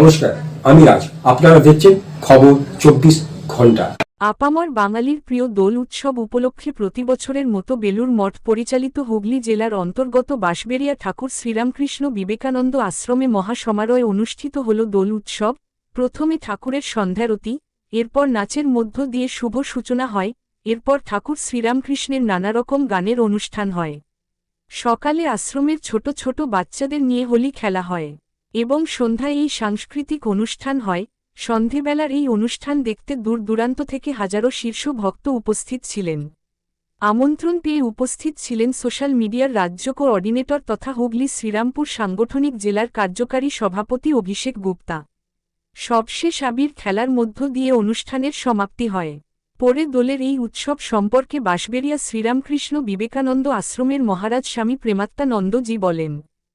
নমস্কার, আমি রাজ। আপনারা দেখছেন খবর চব্বিশ ঘণ্টা। আপামর বাঙালির প্রিয় দোল উৎসব উপলক্ষে প্রতি বছরের মতো বেলুর মঠ পরিচালিত হুগলি জেলার অন্তর্গত বাঁশবেড়িয়া ঠাকুর শ্রীরামকৃষ্ণ বিবেকানন্দ আশ্রমে মহাসমারোহে অনুষ্ঠিত হল দোল উৎসব। প্রথমে ঠাকুরের সন্ধ্যারতি, এরপর নাচের মধ্য দিয়ে শুভ সূচনা হয়, এরপর ঠাকুর শ্রীরামকৃষ্ণের নানারকম গানের অনুষ্ঠান হয়। সকালে আশ্রমের ছোট ছোট বাচ্চাদের নিয়ে হোলি খেলা হয়। এবং সন্ধ্যায় এই সাংস্কৃতিক অনুষ্ঠান হয়। সন্ধেবেলার এই অনুষ্ঠান দেখতে দূর দূরান্ত থেকে হাজারো শীর্ষ ভক্ত উপস্থিত ছিলেন। আমন্ত্রণ পেয়ে উপস্থিত ছিলেন সোশ্যাল মিডিয়ার রাজ্য কোঅর্ডিনেটর তথা হুগলি শ্রীরামপুর সাংগঠনিক জেলার কার্যকারী সভাপতি অভিষেক গুপ্তা। সবশেষ আবির খেলার মধ্য দিয়ে অনুষ্ঠানের সমাপ্তি হয়। পরে দোলের এই উৎসব সম্পর্কে বাঁশবেড়িয়া শ্রীরামকৃষ্ণ বিবেকানন্দ আশ্রমের মহারাজ স্বামী প্রেমাত্মানন্দজি বলেন।